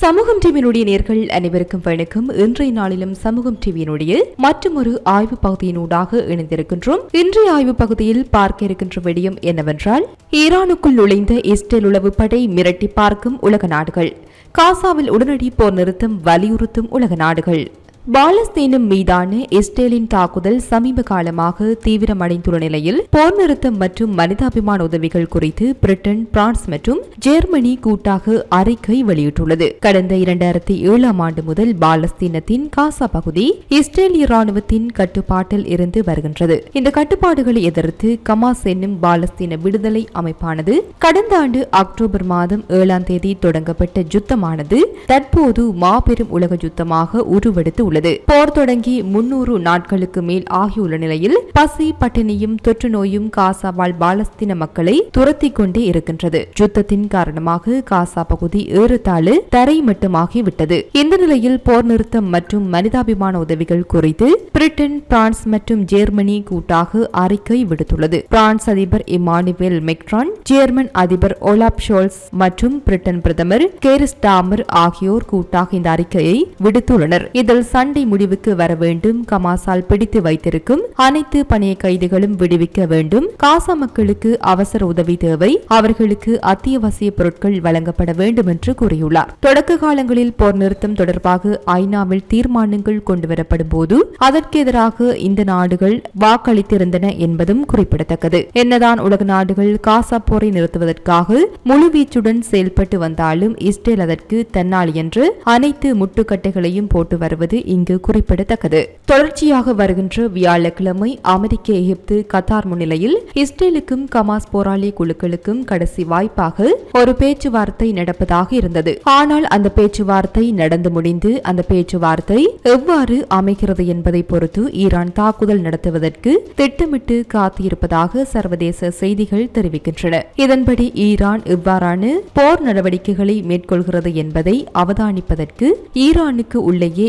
சமூகம் டிவியினுடைய நேர்கள் அனைவருக்கும் வணக்கம். இன்றைய நாளிலும் சமூகம் டிவியினுடைய மற்றொரு ஆய்வு பகுதியினூடாக இணைந்திருக்கின்றோம். இன்றைய ஆய்வு பகுதியில் பார்க்க இருக்கின்ற விடயம் என்னவென்றால் ஈரானுக்குள் நுழைந்த இஸ்ரேல் உளவு படை மிரட்டி பார்க்கும் உலக நாடுகள் காசாவில் உடனடி போர் நிறுத்தம் வலியுறுத்தும் உலக நாடுகள். பாலஸ்தீனம் மீதான இஸ்ரேலின் தாக்குதல் சமீப காலமாக தீவிரமடைந்துள்ள நிலையில் போர் நிறுத்தம் மற்றும் மனிதாபிமான உதவிகள் குறித்து பிரிட்டன் பிரான்ஸ் மற்றும் ஜெர்மனி கூட்டாக அறிக்கை வெளியிட்டுள்ளது. கடந்த இரண்டாயிரத்தி ஏழாம் ஆண்டு முதல் பாலஸ்தீனத்தின் காசா பகுதி இஸ்ரேலிய ராணுவத்தின் கட்டுப்பாட்டில் இருந்து வருகின்றது. இந்த கட்டுப்பாடுகளை எதிர்த்து கமாஸ் என்னும் பாலஸ்தீன விடுதலை அமைப்பானது கடந்த ஆண்டு அக்டோபர் மாதம் ஏழாம் தேதி தொடங்கப்பட்ட யுத்தமானது தற்போது மாபெரும் உலக யுத்தமாக உருவெடுத்து உள்ளது. உள்ளது. போர் தொடங்கி முன்னூறு நாட்களுக்கு மேல் ஆகியுள்ள நிலையில் பசி பட்டினியும் தொற்று நோயும் காசாவால் பாலஸ்தீன மக்களை துரத்தி கொண்டே இருக்கின்றது. யுத்தத்தின் காரணமாக காசா பகுதி ஏறத்தாழ தரை மட்டுமாகிவிட்டது இந்த நிலையில் போர் நிறுத்தம் மற்றும் மனிதாபிமான உதவிகள் குறித்து பிரிட்டன் பிரான்ஸ் மற்றும் ஜெர்மனி கூட்டாக அறிக்கை விடுத்துள்ளது. பிரான்ஸ் அதிபர் இமானுவேல் மெக்ரான் ஜெர்மன் அதிபர் ஓலாப் ஷோல்ஸ் மற்றும் பிரிட்டன் பிரதமர் கேரிஸ்டாமர் ஆகியோர் கூட்டாக இந்த அறிக்கையை விடுத்துள்ளனர். இதில் சன் சண்டை முடிவுக்கு வர வேண்டும். கமாசால் பிடித்து வைத்திருக்கும் அனைத்து பணிய கைதிகளும் விடுவிக்க வேண்டும். காசா மக்களுக்கு அவசர உதவி தேவை. அவர்களுக்கு அத்தியாவசிய பொருட்கள் வழங்கப்பட வேண்டும் என்று கூறியுள்ளார். தொடக்க காலங்களில் போர் நிறுத்தம் தொடர்பாக ஐநாவில் தீர்மானங்கள் கொண்டுவரப்படும் போது அதற்கு எதிராக இந்த நாடுகள் வாக்களித்திருந்தன என்பதும் குறிப்பிடத்தக்கது. என்னதான் உலக நாடுகள் காசா போரை நிறுத்துவதற்காக முழுவீச்சுடன் செயல்பட்டு வந்தாலும் இஸ்ரேல் அதற்கு தன்னால் என்று அனைத்து முட்டுக்கட்டைகளையும் போட்டு வருவது இங்கு குறிப்பிடத்தக்கது. தொடர்ச்சியாக வருகின்ற வியாழக்கிழமை அமெரிக்க எகிப்து கத்தார் முன்னிலையில் இஸ்ரேலுக்கும் கமாஸ் போராளி குழுக்களுக்கும் கடைசி வாய்ப்பாக ஒரு பேச்சுவார்த்தை நடப்பதாக இருந்தது. ஆனால் அந்த பேச்சுவார்த்தை நடந்து முடிந்து அந்த பேச்சுவார்த்தை எவ்வாறு அமைகிறது என்பதை பொறுத்து ஈரான் தாக்குதல் நடத்துவதற்கு திட்டமிட்டு காத்திருப்பதாக சர்வதேச செய்திகள் தெரிவிக்கின்றன. இதன்படி ஈரான் இவ்வாறான போர் நடவடிக்கைகளை மேற்கொள்கிறது என்பதை அவதானிப்பதற்கு ஈரானுக்கு உள்ளேயே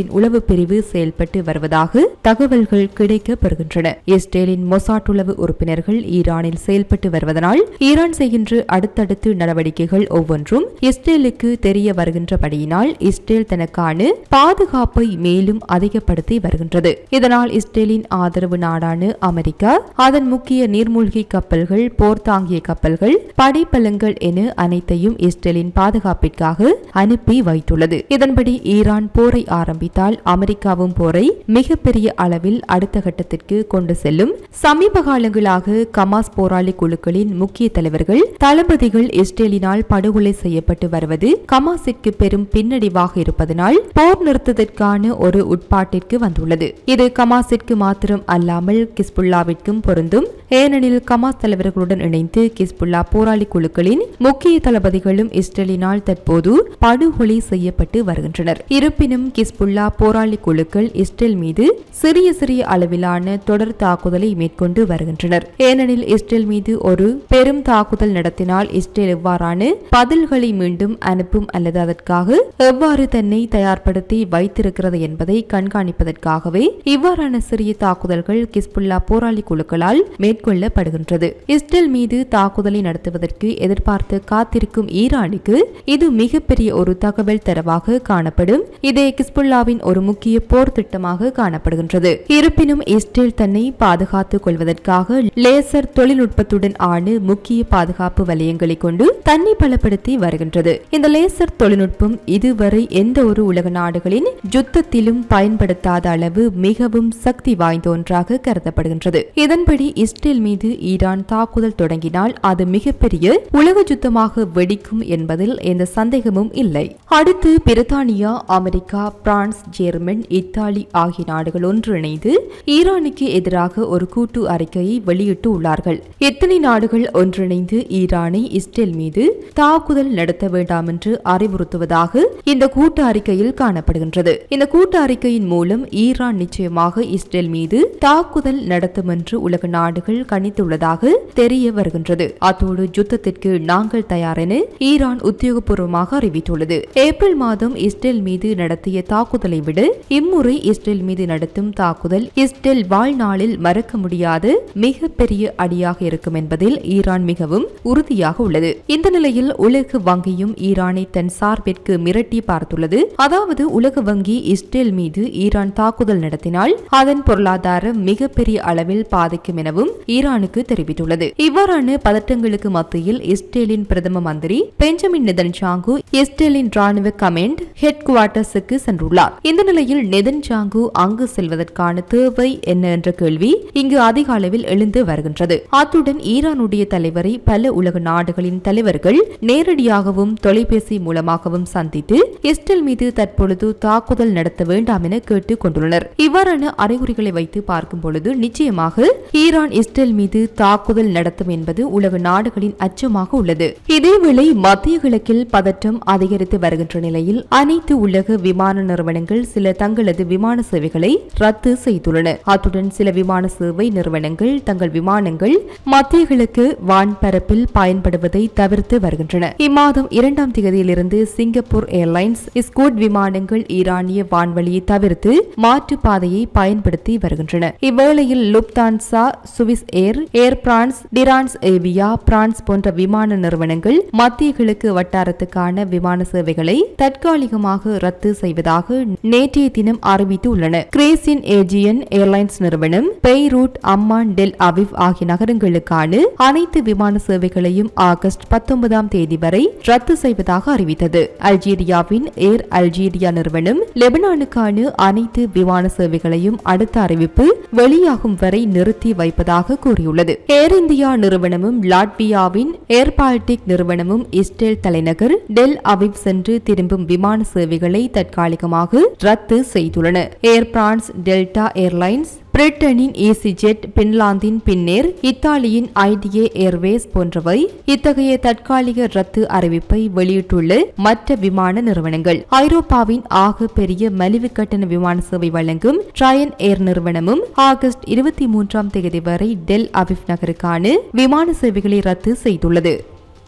இஸ்ரேலின் உளவு பிரிவு செயல்பட்டு வருவதாக தகவல்கள் கிடைக்கப்பெறுகின்றன இஸ்ரேலின் மொசாட் உளவு உறுப்பினர்கள் ஈரானில் செயல்பட்டு வருவதனால் ஈரான் செய்கின்ற அடுத்தடுத்து நடவடிக்கைகள் ஒவ்வொன்றும் இஸ்ரேலுக்கு தெரிய வருகின்றபடியினால் இஸ்ரேல் தனக்கான பாதுகாப்பை மேலும் அதிகப்படுத்தி வருகின்றது. இதனால் இஸ்ரேலின் ஆதரவு நாடான அமெரிக்கா அதன் முக்கிய நீர்மூழ்கி கப்பல்கள் போர் தாங்கிய கப்பல்கள் படைப்பலங்கள் என அனைத்தையும் இஸ்ரேலின் பாதுகாப்பிற்காக அனுப்பி வைத்துள்ளது. இதன்படி ஈரான் போரை ஆரம்பித்து ஆரம்பித்தால் அமெரிக்காவும் போரை மிகப்பெரிய அளவில் அடுத்த கட்டத்திற்கு கொண்டு செல்லும். சமீப காலங்களாக கமாஸ் போராளி குழுக்களின் முக்கிய தலைவர்கள் தளபதிகள் இஸ்ரேலினால் படுகொலை செய்யப்பட்டு வருவது கமாஸிற்கு பெரும் பின்னடைவாக இருப்பதனால் போர் நிறுத்தத்திற்கான ஒரு உட்பாட்டிற்கு வந்துள்ளது. இது கமாஸிற்கு மாத்திரம் அல்லாமல் கிஸ்புல்லாவிற்கும் பொருந்தும். ஏனெனில் கமாஸ் தலைவர்களுடன் இணைந்து கிஸ்புல்லா போராளி குழுக்களின் முக்கிய தளபதிகளும் இஸ்ரேலினால் தற்போது படுகொலை செய்யப்பட்டு வருகின்றனர். இருப்பினும் கிஸ்புல்லா போராளி குழுக்கள் இஸ்ரேல் மீது சிறிய சிறிய அளவிலான தொடர் தாக்குதலை மேற்கொண்டு வருகின்றனர். ஏனெனில் இஸ்ரேல் மீது ஒரு பெரும் தாக்குதல் நடத்தினால் இஸ்ரேல் எவ்வாறான பதில்களை மீண்டும் அனுப்பும் அல்லது அதற்காக எவ்வாறு தன்னை தயார்படுத்தி வைத்திருக்கிறது என்பதை கண்காணிப்பதற்காகவே இவ்வாறான சிறிய தாக்குதல்கள் கிஸ்புல்லா போராளி குழுக்களால் மேற்கொள்ளப்படுகின்றது. இஸ்ரேல் மீது தாக்குதலை நடத்துவதற்கு எதிர்பார்த்து காத்திருக்கும் ஈரானுக்கு இது மிகப்பெரிய ஒரு தகவல் தரவாக காணப்படும். இதே கிஸ்புல்லாவின் ஒரு முக்கிய போர் திட்டமாக காணப்படுகின்றது. இருப்பினும் இஸ்ரேல் தன்னை பாதுகாத்துக் கொள்வதற்காக லேசர் தொழில்நுட்பத்துடன் ஆன முக்கிய பாதுகாப்பு வலயங்களை கொண்டு தன்னை பலப்படுத்தி வருகின்றது. இந்த லேசர் தொழில்நுட்பம் இதுவரை எந்த ஒரு உலக நாடுகளின் யுத்தத்திலும் பயன்படுத்தாத அளவு மிகவும் சக்தி வாய்ந்த ஒன்றாக கருதப்படுகின்றது. இதன்படி இஸ்ரேல் இஸ்ரேல் மீது ஈரான் தாக்குதல் தொடங்கினால் அது மிகப்பெரிய உலக யுத்தமாக வெடிக்கும் என்பதில் எந்த சந்தேகமும் இல்லை. அடுத்து பிரித்தானியா அமெரிக்கா பிரான்ஸ் ஜெர்மன் இத்தாலி ஆகிய நாடுகள் ஒன்றிணைந்து ஈரானுக்கு எதிராக ஒரு கூட்டு அறிக்கையை வெளியிட்டு உள்ளார்கள் எத்தனை நாடுகள் ஒன்றிணைந்து ஈரானை இஸ்ரேல் மீது தாக்குதல் நடத்த வேண்டாம் என்று அறிவுறுத்துவதாக இந்த கூட்டு அறிக்கையில் காணப்படுகின்றது. இந்த கூட்டு அறிக்கையின் மூலம் ஈரான் நிச்சயமாக இஸ்ரேல் மீது தாக்குதல் நடத்தும் என்று உலக நாடுகள் கணித்துள்ளதாக தெரிய வருகின்றது. அத்தோடு யுத்தத்திற்கு நாங்கள் தயார் என ஈரான் உத்தியோகபூர்வமாக அறிவித்துள்ளது. ஏப்ரல் மாதம் இஸ்ரேல் மீது நடத்திய தாக்குதலை விட இம்முறை இஸ்ரேல் மீது நடத்தும் தாக்குதல் இஸ்ரேல் வாழ்நாளில் மறக்க முடியாத மிகப்பெரிய அடியாக இருக்கும் என்பதில் ஈரான் மிகவும் உறுதியாக உள்ளது. இந்த நிலையில் உலக வங்கியும் ஈரானை தன் சார்பிற்கு மிரட்டி பார்த்துள்ளது. அதாவது உலக வங்கி இஸ்ரேல் மீது ஈரான் தாக்குதல் நடத்தினால் அதன் பொருளாதாரம் மிகப்பெரிய அளவில் பாதிக்கும் எனவும் ஈரானுக்கு தெரிவித்துள்ளது. இவ்வாறான பதட்டங்களுக்கு மத்தியில் இஸ்ரேலின் பிரதம மந்திரி பெஞ்சமின் நெதன்சாங்கு இஸ்ரேலின் ராணுவ கமெண்ட் ஹெட் குவார்டர்ஸுக்கு சென்றுள்ளார். இந்த நிலையில் நெதன்சாங்கு அங்கு செல்வதற்கான தேவை என்ன என்ற கேள்வி இங்கு அதிக அளவில் எழுந்து வருகின்றது. அத்துடன் ஈரானுடைய தலைவரை பல உலக நாடுகளின் தலைவர்கள் நேரடியாகவும் தொலைபேசி மூலமாகவும் சந்தித்து இஸ்ரேல் மீது தற்பொழுது தாக்குதல் நடத்த வேண்டாம் என கேட்டுக் கொண்டுள்ளனர். இவ்வாறான அறிகுறிகளை வைத்து பார்க்கும் பொழுது நிச்சயமாக ஈரான் இஸ்ரேல் மீது தாக்குதல் நடத்தும் என்பது உலக நாடுகளின் அச்சமாக உள்ளது. இதேவேளை மத்திய கிழக்கில் பதற்றம் அதிகரித்து வருகின்ற நிலையில் அனைத்து உலக விமான நிறுவனங்கள் சில தங்களது விமான சேவைகளை ரத்து செய்துள்ளன. அத்துடன் சில விமான சேவை நிறுவனங்கள் தங்கள் விமானங்கள் மத்திய கிழக்கு வான்பரப்பில் பயன்படுவதை தவிர்த்து வருகின்றன. இம்மாதம் இரண்டாம் தேதியிலிருந்து சிங்கப்பூர் ஏர்லைன்ஸ் ஸ்கூட் விமானங்கள் ஈரானிய வான்வழியை தவிர்த்து மாற்று பாதையை பயன்படுத்தி வருகின்றன. இவ்வேளையில் Lufthansa Swiss Air Air France Transavia France போன்ற விமான நிறுவனங்கள் மத்திய கிழக்கு வட்டாரத்துக்கான விமான சேவைகளை தற்காலிகமாக ரத்து செய்வதாக நேற்றைய தினம் அறிவித்துள்ளன. கிரேசின் ஏஜியன் ஏர்லைன்ஸ் நிறுவனம் பெய்ரூட் அம்மான் டெல் அவிவ் ஆகிய நகரங்களுக்கான அனைத்து விமான சேவைகளையும் ஆகஸ்ட் பத்தொன்பதாம் தேதி வரை ரத்து செய்வதாக அறிவித்தது. அல்ஜீரியாவின் ஏர் அல்ஜீரியா நிறுவனம் லெபனானுக்கான அனைத்து விமான சேவைகளையும் அடுத்த அறிவிப்பு வெளியாகும் வரை நிறுத்தி வைப்பதாக கூறியுள்ளது. ஏர் இந்தியா நிறுவனமும் லாட்வியாவின் ஏர் பால்டிக் நிறுவனமும் இஸ்ரேல் தலைநகர் டெல் அவிவ் சென்று திரும்பும் விமான சேவைகளை தற்காலிகமாக ரத்து செய்துள்ளன. ஏர் பிரான்ஸ் டெல்டா ஏர்லைன்ஸ் பிரிட்டனின் ஈசிஜெட் பின்லாந்தின் பின்னேர் இத்தாலியின் ஐடிஏ ஏர்வேஸ் போன்றவை இத்தகைய தற்காலிக ரத்து அறிவிப்பை வெளியிட்டுள்ள மற்ற விமான நிறுவனங்கள். ஐரோப்பாவின் ஆக பெரிய மலிவு கட்டண விமான சேவை வழங்கும் ட்ரயன் ஏர் நிறுவனமும் ஆகஸ்ட் இருபத்தி மூன்றாம் தேதி வரை டெல் அவிவ் நகருக்கான விமான சேவைகளை ரத்து செய்துள்ளது.